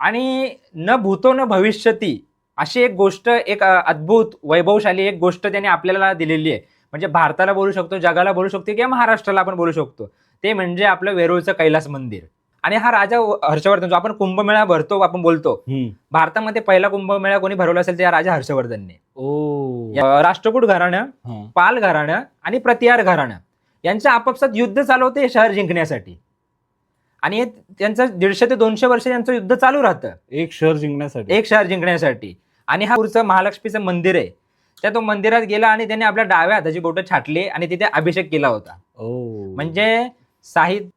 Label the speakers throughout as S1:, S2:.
S1: आणि न भूतो न भविष्यती अशी एक गोष्ट एक अद्भुत वैभवशाली एक गोष्ट त्यांनी आपल्याला दिलेली आहे. म्हणजे भारताला बोलू शकतो जगाला बोलू शकतो किंवा महाराष्ट्राला आपण बोलू शकतो. ते म्हणजे आपलं वेरूळचं कैलास मंदिर. आणि हा राजा हर्षवर्धन जो आपण कुंभमेळा भरतो आपण बोलतो. भारतामध्ये पहिला कुंभमेळा कोणी भरवला असेल ते हा राजा हर्षवर्धनने.
S2: ओ.
S1: राष्ट्रकूट घराणं. पाल घराणं आणि प्रतिहार घराणं यांचं आपापसात युद्ध चालू होतं हे शहर जिंकण्यासाठी. आणि त्यांचं दीडशे ते दोनशे वर्ष यांचं युद्ध चालू राहतं.
S2: एक शहर जिंकण्यासाठी.
S1: एक शहर जिंकण्यासाठी. आणि हा पुढचं महालक्ष्मीचं मंदिर आहे. त्या तो मंदिरात गेला आणि त्याने आपल्या डाव्या हाताची बोटं छाटली आणि तिथे अभिषेक केला होता. म्हणजे साहित्य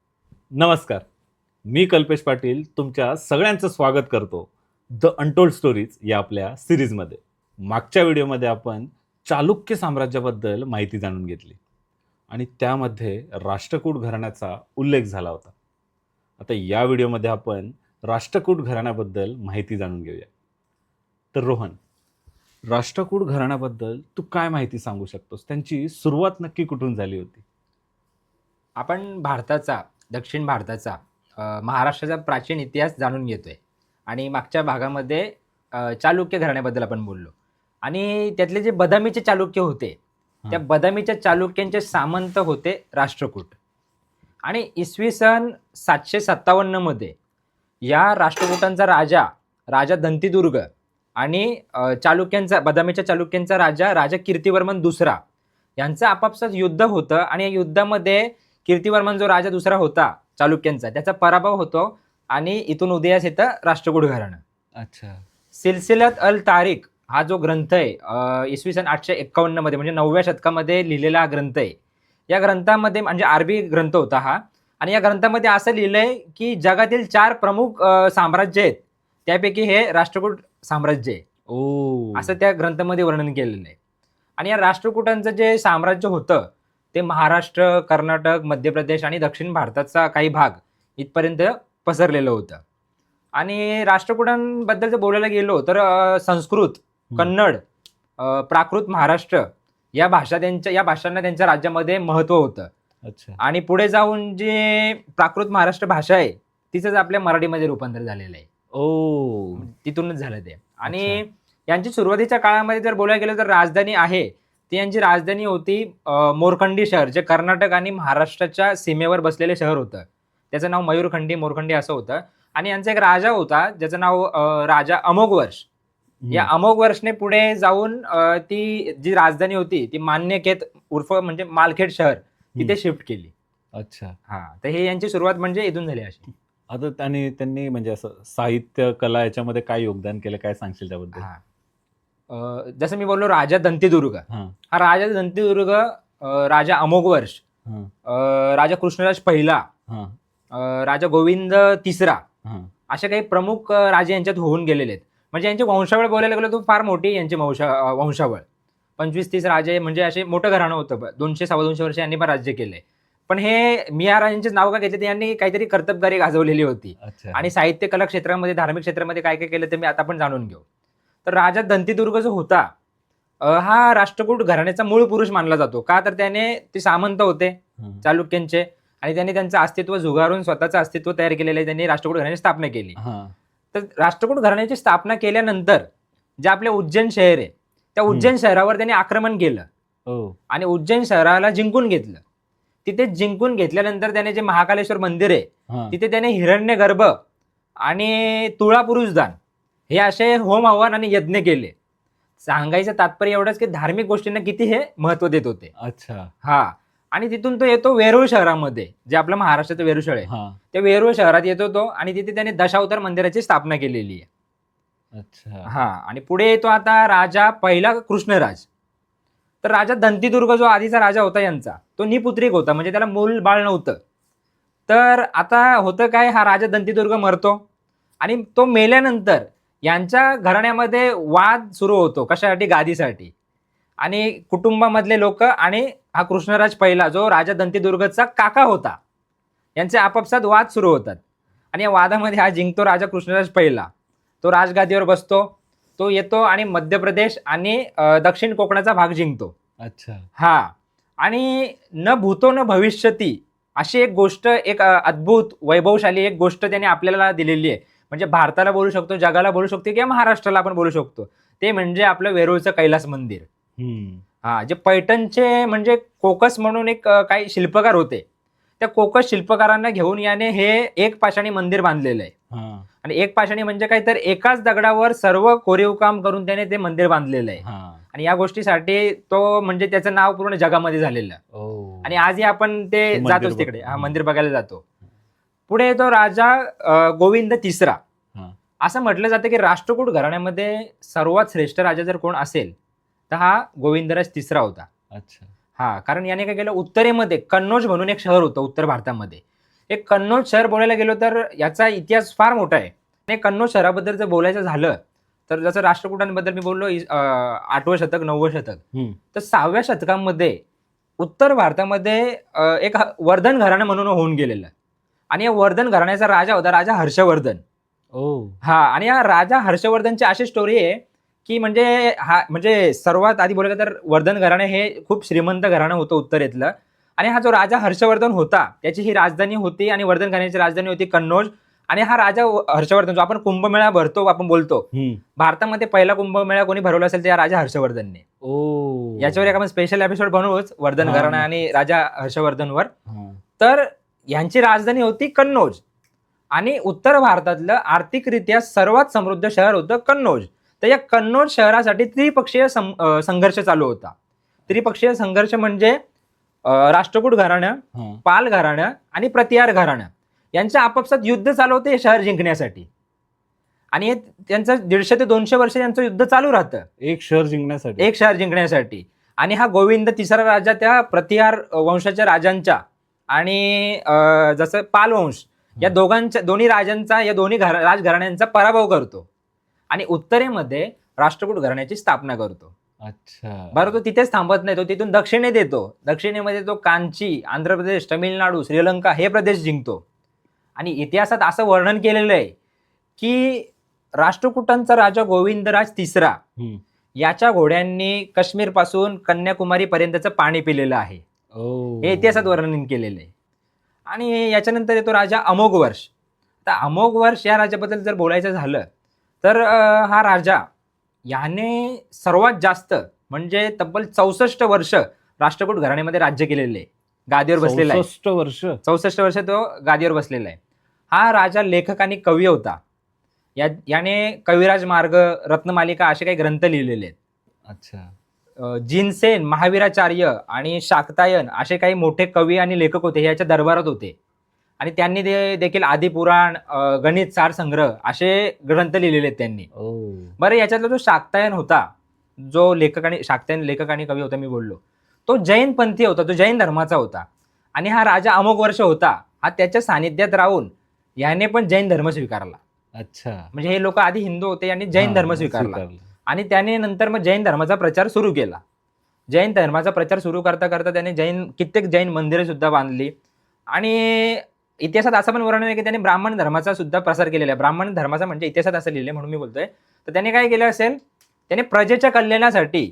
S2: नमस्कार. मी कल्पेश पाटील तुमच्या सगळ्यांचं स्वागत करतो. द अनटोल्ड स्टोरीज या आपल्या सिरीजमध्ये. मागच्या व्हिडिओमध्ये आपण चालुक्य साम्राज्याबद्दल माहिती जाणून घेतली. आणि त्यामध्ये राष्ट्रकूट घराण्याचा उल्लेख झाला होता. आता या व्हिडिओमध्ये आपण राष्ट्रकूट घराण्याबद्दल माहिती जाणून घेऊया. तर रोहन राष्ट्रकूट घराण्याबद्दल तू काय माहिती सांगू शकतोस? त्यांची सुरुवात नक्की कुठून झाली होती?
S1: आपण भारताचा दक्षिण भारताचा महाराष्ट्राचा प्राचीन इतिहास जाणून घेतोय. आणि मागच्या भागामध्ये चालुक्य घराण्याबद्दल आपण बोललो. आणि त्यातले जे बदामीचे चालुक्य होते त्या. बदामीच्या चालुक्यांचे सामंत होते राष्ट्रकूट. आणि इसवी सन सातशे सत्तावन्नमध्ये या राष्ट्रकूटांचा राजा राजा दंतीदुर्ग आणि चालुक्यांचा बदामीच्या चालुक्यांचा राजा राजा कीर्तिवर्मन दुसरा यांचं आपापसात युद्ध होतं आणि या युद्धामध्ये कीर्तिवर्मन जो राजा दुसरा होता चालुक्यांचा त्याचा पराभव होतो आणि इथून उदयास येतं राष्ट्रकूट घराणं
S2: अच्छा.
S1: सिलसिलत अल तारिक हा जो ग्रंथ आहे इसवी सन आठशे एक्कावन्नमध्ये म्हणजे नवव्या शतकामध्ये लिहिलेला हा ग्रंथ आहे या ग्रंथामध्ये म्हणजे अरबी ग्रंथ होता हा. आणि या ग्रंथामध्ये असं लिहिलंय की जगातील चार प्रमुख साम्राज्य आहेत. त्यापैकी हे राष्ट्रकूट साम्राज्य आहे.
S2: ओ.
S1: असं त्या ग्रंथामध्ये वर्णन केलेलं आहे. आणि या राष्ट्रकूटांचं जे साम्राज्य होतं ते महाराष्ट्र कर्नाटक मध्य प्रदेश आणि दक्षिण भारताचा काही भाग इथपर्यंत पसरलेलं होतं. आणि राष्ट्रकूटांबद्दल जर बोलायला गेलो तर संस्कृत कन्नड प्राकृत महाराष्ट्र या भाषा त्यांच्या या भाषांना त्यांच्या राज्यामध्ये महत्त्व होतं.
S2: अच्छा.
S1: आणि पुढे जाऊन जे प्राकृत महाराष्ट्र भाषा आहे तिचंच आपल्या मराठीमध्ये रूपांतर झालेलं आहे.
S2: ओ.
S1: तिथूनच झालं ते. आणि यांची सुरुवातीच्या काळामध्ये जर बोलायला गेलं तर राजधानी आहे. ती यांची राजधानी होती मोरखंडी शहर जे कर्नाटक आणि महाराष्ट्राच्या सीमेवर बसलेले शहर होतं. त्याचं नाव मयूरखंडी मोरखंडी असं होतं. आणि यांचा एक राजा होता ज्याचं नाव राजा अमोघ वर्ष. या अमोघ वर्षने पुढे जाऊन ती जी राजधानी होती ती मान्यकेत उर्फ म्हणजे मालखेड शहर तिथे शिफ्ट केली.
S2: अच्छा.
S1: हा तर हे यांची सुरुवात म्हणजे इथून झाली अशी.
S2: आता त्यांनी त्यांनी म्हणजे असं साहित्य कला याच्यामध्ये काय योगदान केलं काय सांगशील त्याबद्दल?
S1: हा. जसं मी बोललो राजा दंतीदुर्ग.
S2: हा.
S1: राजा दंतीदुर्ग राजा अमोघ वर्ष. राजा कृष्णराज पहिला. राजा गोविंद तिसरा. असे काही प्रमुख राजे यांच्यात होऊन गेलेले आहेत. म्हणजे यांची वंशावळ बोलायला गेलो तर फार मोठी यांची वंशा वंशावळ. पंचवीस तीस राजे म्हणजे असे मोठं घराणं होतं. दोनशे सव्वा दोनशे वर्ष यांनी पण राज्य केलंय. पण हे मी या राजांचे नाव का घेतले यांनी काहीतरी कर्तबगारी गाजवलेली होती. आणि साहित्य कला क्षेत्रामध्ये धार्मिक क्षेत्रामध्ये काय काय केलं ते मी आता पण जाणून घेऊ. तर राजा दंतीदुर्ग जो होता हा राष्ट्रकूट घराण्याचा मूळ पुरुष मानला जातो. का तर त्याने ते सामंत होते. चालुक्यांचे. आणि त्यांनी त्यांचं अस्तित्व झुगारून स्वतःचं अस्तित्व तयार केलेलं आहे. त्यांनी राष्ट्रकूट घराण्याची स्थापना केली. तर राष्ट्रकूट घराण्याची स्थापना केल्यानंतर जे आपले उज्जैन शहर आहे त्या उज्जैन शहरावर त्यांनी आक्रमण केलं.
S2: ओ
S1: आणि उज्जैन शहराला जिंकून घेतलं. तिथे जिंकून घेतल्यानंतर त्याने जे महाकालेश्वर मंदिर आहे
S2: हा.
S1: तिथे त्याने हिरण्य गर्भ आणि तुळा पुरुषदान हे असे होम आव्हान आणि यज्ञ केले. सांगायचं तात्पर्य एवढंच की धार्मिक गोष्टींना किती हे महत्त्व देत होते.
S2: अच्छा.
S1: हा. आणि तिथून तो येतो वेरूळ शहरामध्ये जे आपलं महाराष्ट्राचं वेरूळ शहर आहे.
S2: हा.
S1: त्या वेरूळ शहरात येतो तो आणि तिथे त्याने दशावतार मंदिराची स्थापना केलेली आहे.
S2: अच्छा.
S1: हा आणि पुढे येतो आता राजा पहिला कृष्णराज. तर राजा दंतीदुर्ग जो आधीचा राजा होता यांचा तो निपुत्रिक होता म्हणजे त्याला मूल बाळ नव्हतं. तर आता होतं काय हा राजा दंतीदुर्ग मरतो आणि तो मेल्यानंतर यांच्या घराण्यामध्ये वाद सुरू होतो कशासाठी? गादीसाठी. आणि कुटुंबामधले लोक आणि हा कृष्णराज पहिला जो राजा दंतीदुर्गचा काका होता. यांचे आपापसात वाद सुरू होतात. आणि या वादामध्ये हा जिंकतो राजा कृष्णराज पहिला. तो राजगादीवर बसतो तो येतो आणि मध्य प्रदेश आणि दक्षिण कोकणाचा भाग जिंकतो.
S2: अच्छा.
S1: हा. आणि न भूतो न भविष्यती अशी एक गोष्ट एक अद्भुत वैभवशाली एक गोष्ट त्याने आपल्याला दिलेली आहे. म्हणजे भारताला बोलू शकतो जगाला बोलू शकतो किंवा महाराष्ट्राला आपण बोलू शकतो. ते म्हणजे आपलं वेरूळचं कैलास मंदिर.
S2: हम्म.
S1: हा जे पैठणचे म्हणजे कोकस म्हणून एक काही शिल्पकार होते. त्या कोकस शिल्पकारांना घेऊन याने हे एक पाषाणी मंदिर बांधलेलं आहे आणि एक पाषाणी म्हणजे काय तर एकाच दगडावर सर्व कोरीव काम करून त्याने ते मंदिर बांधलेलं आहे आणि या गोष्टीसाठी तो म्हणजे त्याचं नाव पूर्ण जगामध्ये झालेलं. आणि आजही आपण ते
S2: ते मंदिर
S1: जातोच
S2: बघ-
S1: तिकडे. हा. मंदिर बघायला जातो. पुढे येतो राजा गोविंद तिसरा. असं म्हटलं जातं की राष्ट्रकूट घराण्यामध्ये सर्वात श्रेष्ठ राजा जर कोण असेल तर हा गोविंदराज तिसरा होता.
S2: अच्छा.
S1: हा कारण याने काय केलं? उत्तरेमध्ये कन्नौज म्हणून एक शहर होतं उत्तर भारतामध्ये. एक कन्नौज शहर बोलायला गेलो तर याचा इतिहास फार मोठा आहे. आणि कन्नौज शहराबद्दल जर बोलायचं झालं तर जसं राष्ट्रकुटांबद्दल मी बोललो आठवं शतक नववं शतक. तर सहाव्या शतकामध्ये उत्तर भारतामध्ये एक वर्धन घराणं म्हणून होऊन गेलेलं. आणि या वर्धन घराण्याचा राजा होता राजा हर्षवर्धन.
S2: ओ.
S1: हा आणि या राजा हर्षवर्धनची अशी स्टोरी आहे की म्हणजे हा म्हणजे सर्वात आधी बोलायचं तर वर्धन घराणे हे खूप श्रीमंत घराणं होतं उत्तरेतलं. आणि हा जो राजा हर्षवर्धन होता त्याची ही राजधानी होती आणि वर्धन घराण्याची राजधानी होती कन्नौज. आणि हा राजा हर्षवर्धन जो आपण कुंभमेळा भरतो आपण बोलतो. भारतामध्ये पहिला कुंभमेळा कोणी भरवला असेल तर या राजा हर्षवर्धनने.
S2: ओ.
S1: याच्यावर एक आपण स्पेशल एपिसोड बनवूच वर्धन. घराणा आणि राजा हर्षवर्धनवर. तर यांची राजधानी होती कन्नौज. आणि उत्तर भारतातलं आर्थिकरित्या सर्वात समृद्ध शहर होतं कन्नौज. तर या कन्नौज शहरासाठी त्रिपक्षीय संघर्ष चालू होता. त्रिपक्षीय संघर्ष म्हणजे राष्ट्रकूट घराणं
S2: हा.
S1: पाल घराणं आणि प्रतिहार घराणं. यांच्या आपापसात युद्ध चालू होते हे शहर जिंकण्यासाठी. आणि त्यांचं दीडशे ते दोनशे वर्ष यांचं युद्ध चालू राहतं.
S2: एक शहर जिंकण्यासाठी.
S1: एक शहर जिंकण्यासाठी. आणि हा गोविंद तिसरा राजा त्या प्रतिहार वंशाच्या राजांच्या आणि जसं पालवंश या दोघांच्या दोन्ही राजांचा या दोन्ही घरा राजघराण्यांचा पराभव करतो. आणि उत्तरेमध्ये राष्ट्रकूट घराण्याची स्थापना करतो.
S2: अच्छा.
S1: बरं तो तिथेच थांबत नाही तो तिथून दक्षिणे देतो. दक्षिणेमध्ये तो कांची आंध्र प्रदेश तमिळनाडू श्रीलंका हे प्रदेश जिंकतो. आणि इतिहासात असं वर्णन केलेलं आहे की राष्ट्रकूटांचा राजा गोविंदराज तिसरा. याच्या घोड्यांनी काश्मीरपासून कन्याकुमारी पर्यंतचं पाणी पिलेलं आहे. हे इतिहासात वर्णन केलेलं आहे. आणि याच्यानंतर येतो राजा अमोघ वर्ष. तर अमोघ वर्ष या राजाबद्दल जर बोलायचं झालं तर हा राजा याने सर्वात जास्त म्हणजे तब्बल चौसष्ट वर्ष राष्ट्रकूट घराण्यामध्ये राज्य केलेले आहे. गादीवर बसलेला आहे.
S2: चौसष्ट वर्ष?
S1: चौसष्ट वर्ष तो गादीवर बसलेला आहे. हा राजा लेखक आणि कवी होता. या याने कविराज मार्ग रत्नमालिका असे काही ग्रंथ लिहिलेले आहेत.
S2: अच्छा.
S1: जिनसेन महावीराचार्य आणि शाक्तायन असे काही मोठे कवी आणि लेखक होते याच्या दरबारात होते. आणि त्यांनी दे- देखील आदिपुराण अ, गणित सार संग्रह असे ग्रंथ लिहिलेले आहेत त्यांनी. बरं याच्यातला जो शाक्तायन होता जो लेखक आणि शाक्तायन लेखक आणि कवी होता मी बोललो तो जैन पंथी होता तो जैन धर्माचा होता. आणि हा राजा अमुक वर्ष होता हा त्याच्या सानिध्यात राहून याने पण जैन धर्म स्वीकारला.
S2: अच्छा.
S1: म्हणजे हे लोक आधी हिंदू होते यांनी जैन
S2: हा,
S1: धर्म स्वीकारला. आणि त्याने नंतर मग जैन धर्माचा प्रचार सुरू केला. जैन धर्माचा प्रचार सुरू करता करता त्याने जैन कित्येक जैन मंदिरे सुद्धा बांधली. आणि इतिहासात असं पण वर्णन आहे की त्याने ब्राह्मण धर्माचा सुद्धा प्रसार केलेला आहे. ब्राह्मण धर्माचा म्हणजे इतिहासात असं लिहिलंय म्हणून मी बोलतोय. तर त्याने काय केलं असेल? त्याने प्रजेच्या कल्याणासाठी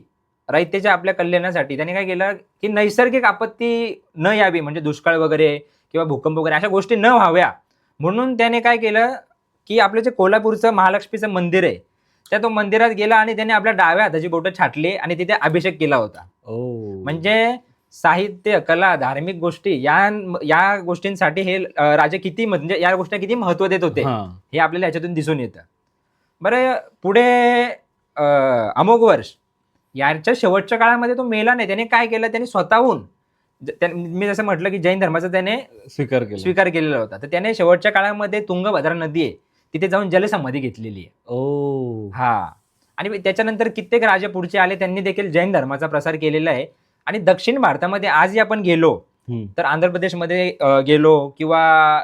S1: रयतेच्या आपल्या कल्याणासाठी त्याने काय केलं की नैसर्गिक आपत्ती न यावी म्हणजे दुष्काळ वगैरे किंवा भूकंप वगैरे अशा गोष्टी न व्हाव्या. म्हणून त्याने काय केलं की आपलं जे कोल्हापूरचं महालक्ष्मीचं मंदिर आहे त्या तो मंदिरात गेला आणि त्याने आपल्या डाव्या हाताची बोटं छाटली आणि तिथे अभिषेक केला होता. म्हणजे साहित्य कला धार्मिक गोष्टी या या गोष्टींसाठी हे राजे किती म्हणजे या गोष्टी किती महत्त्व देत होते
S2: हा.
S1: आपल्याला याच्यातून दिसून येतं. बरं पुढे अमोघ वर्ष. याच्या शेवटच्या काळामध्ये तो मेला नाही. त्याने काय केलं? त्याने स्वतःहून मी जसं म्हटलं की जैन धर्माचा त्याने
S2: स्वीकार केला.
S1: स्वीकार केलेला होता. तर त्याने शेवटच्या काळामध्ये तुंगभद्रा नदी आहे. तिथे जाऊन जलसमाधी घेतलेली आहे.
S2: ओ.
S1: हा. आणि त्याच्यानंतर कित्येक राजे पुढचे आले. त्यांनी देखील जैन धर्माचा प्रसार केलेला आहे. आणि दक्षिण भारतामध्ये आजही आपण गेलो. तर आंध्र प्रदेशमध्ये गेलो किंवा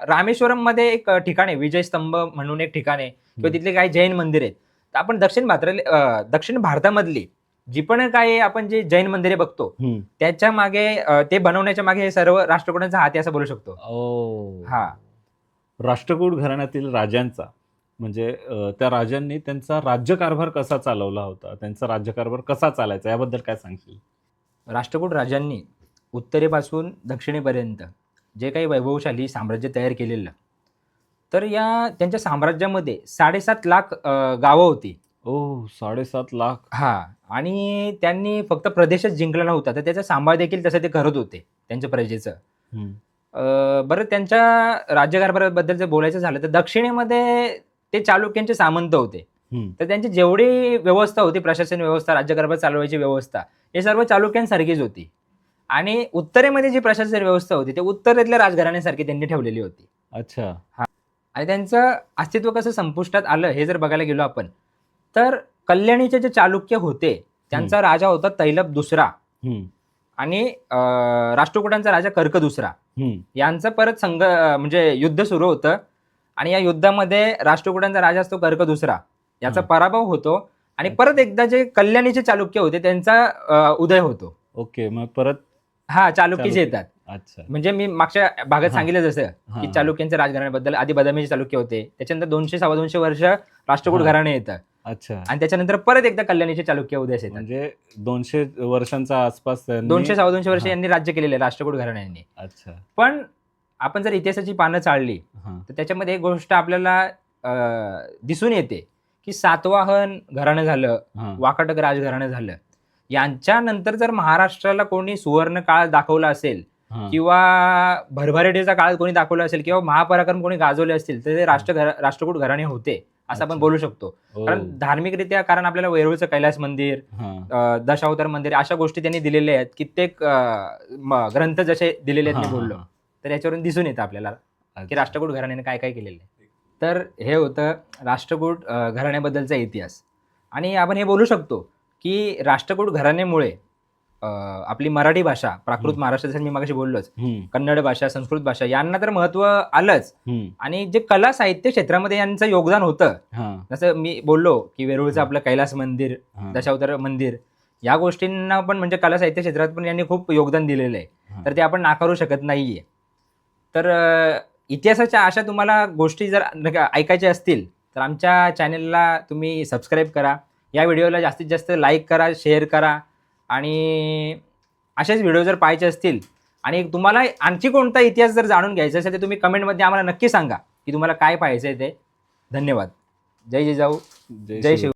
S1: रामेश्वरममध्ये एक ठिकाण आहे विजय स्तंभ म्हणून एक ठिकाण आहे किंवा तिथले काही जैन मंदिर आहेत तर आपण दक्षिण भारत दक्षिण भारतामधली जी पण काही आपण जे जैन मंदिरे बघतो. त्याच्यामागे ते बनवण्याच्या मागे हे सर्व राष्ट्रकुटांचा हात असं बोलू शकतो
S2: ओ
S1: हा.
S2: राष्ट्रकूट घराण्यातील राजांचा म्हणजे त्या राजांनी त्यांचा राज्यकारभार कसा चालवला होता त्यांचा राज्यकारभार कसा चालायचा याबद्दल काय सांगशील
S1: राष्ट्रकूट राजांनी उत्तरेपासून दक्षिणेपर्यंत जे काही वैभवशाली साम्राज्य तयार केलेलं तर या त्यांच्या साम्राज्यामध्ये साडेसात लाख गावं होती.
S2: ओ साडेसात लाख.
S1: हा आणि त्यांनी फक्त प्रदेशच जिंकला नव्हता तर त्याचा सांभाळ देखील तसं ते करत होते त्यांच्या प्रजेचं. बरं त्यांच्या राज्यकारभाराबद्दल जर बोलायचं झालं तर दक्षिणेमध्ये ते चालुक्यांचे सामंत होते. तर त्यांची जेवढी व्यवस्था होती प्रशासन व्यवस्था राज्यकारभार चालवायची व्यवस्था हे सर्व चालुक्यांसारखीच होती. आणि उत्तरेमध्ये जी प्रशासन व्यवस्था होती ते उत्तरेतल्या राजघराण्यासारखी त्यांनी ठेवलेली होती.
S2: अच्छा.
S1: आणि त्यांचं अस्तित्व कसं संपुष्टात आलं हे जर बघायला गेलो आपण तर कल्याणीचे जे चालुक्य होते त्यांचा राजा होता तैलप दुसरा. आणि राष्ट्रकूटांचा राजा कर्क दुसरा. यांचं परत संघ म्हणजे युद्ध सुरू होतं. आणि या युद्धामध्ये राष्ट्रकूटांचा राजा असतो कर्क दुसरा. याचा. पराभव होतो आणि परत एकदा जे कल्याणीचे चालुक्य होते त्यांचा उदय होतो.
S2: ओके मग परत?
S1: हा चालुक्यचे
S2: चालुक्य.
S1: येतात.
S2: अच्छा.
S1: म्हणजे मी मागच्या भागात. सांगितलं जसं. की चालुक्यांच्या राजघराण्याबद्दल आधी बदामीचे चालुक्य होते. त्याच्यानंतर दोनशे सव्वा दोनशे वर्ष राष्ट्रकूट. घराणे येतं.
S2: अच्छा.
S1: आणि त्याच्यानंतर परत एकदा कल्याणीचे चालुक्य उदयास येतात.
S2: म्हणजे दोनशे वर्षांच्या आसपास
S1: दोनशे सव्वा दोनशे वर्ष. यांनी राज्य केलेले आहे राष्ट्रकूट घराण्यांनी.
S2: अच्छा.
S1: पण आपण जर इतिहासाची पानं चाळली तर त्याच्यामध्ये एक गोष्ट आपल्याला दिसून येते. की सातवाहन घराणं झालं
S2: हा
S1: वाकाटक राजघराणं झालं यांच्यानंतर जर महाराष्ट्राला कोणी सुवर्ण काळ दाखवला असेल
S2: हा.
S1: किंवा भरभराटीचा काळ कोणी दाखवला असेल किंवा महापराक्रम कोणी गाजवले असतील तर ते राष्ट्र राष्ट्रकूट घराणे होते असं आपण. बोलू शकतो
S2: ओ.
S1: कारण धार्मिकरित्या कारण आपल्याला वेरूळचं कैलास मंदिर
S2: हा.
S1: दशावतार मंदिर अशा गोष्टी त्यांनी दिलेल्या आहेत कित्येक ग्रंथ जसे दिलेले आहेत
S2: हा,
S1: मी
S2: हा,
S1: बोललो
S2: हा.
S1: तर याच्यावरून दिसून येतं आपल्याला की. राष्ट्रकूट घराण्याने काय काय केलेलं आहे तर हे होतं राष्ट्रकूट घराण्याबद्दलचा इतिहास आणि आपण हे बोलू शकतो की राष्ट्रकूट घराण्यामुळे आपली मराठी भाषा प्राकृत
S2: हम्म.
S1: महाराष्ट्रासाठी मी मागाशी बोललोच कन्नड भाषा संस्कृत भाषा यांना तर महत्त्व आलंच. आणि जे कला साहित्य क्षेत्रामध्ये यांचं योगदान होतं जसं मी बोललो की वेरूळचं. आपलं कैलास मंदिर. दशावतार मंदिर या गोष्टींना पण म्हणजे कला साहित्य क्षेत्रात पण यांनी खूप योगदान दिलेलं आहे. तर ते आपण नाकारू शकत नाहीये तर इतिहासाच्या अशा तुम्हाला गोष्टी जर ऐकायच्या असतील तर आमच्या चॅनलला तुम्ही सबस्क्राईब करा. या व्हिडिओला जास्तीत जास्त लाईक करा शेअर करा. आणि असेच व्हिडिओ जर पाहायचे असतील आणि तुम्हाला आणखी कोणता इतिहास जर जाणून घ्यायचा असेल तर तुम्ही कमेंटमध्ये आम्हाला नक्की सांगा की तुम्हाला काय पाहायचं आहे ते. धन्यवाद. जय जिजाऊ. जय शिव.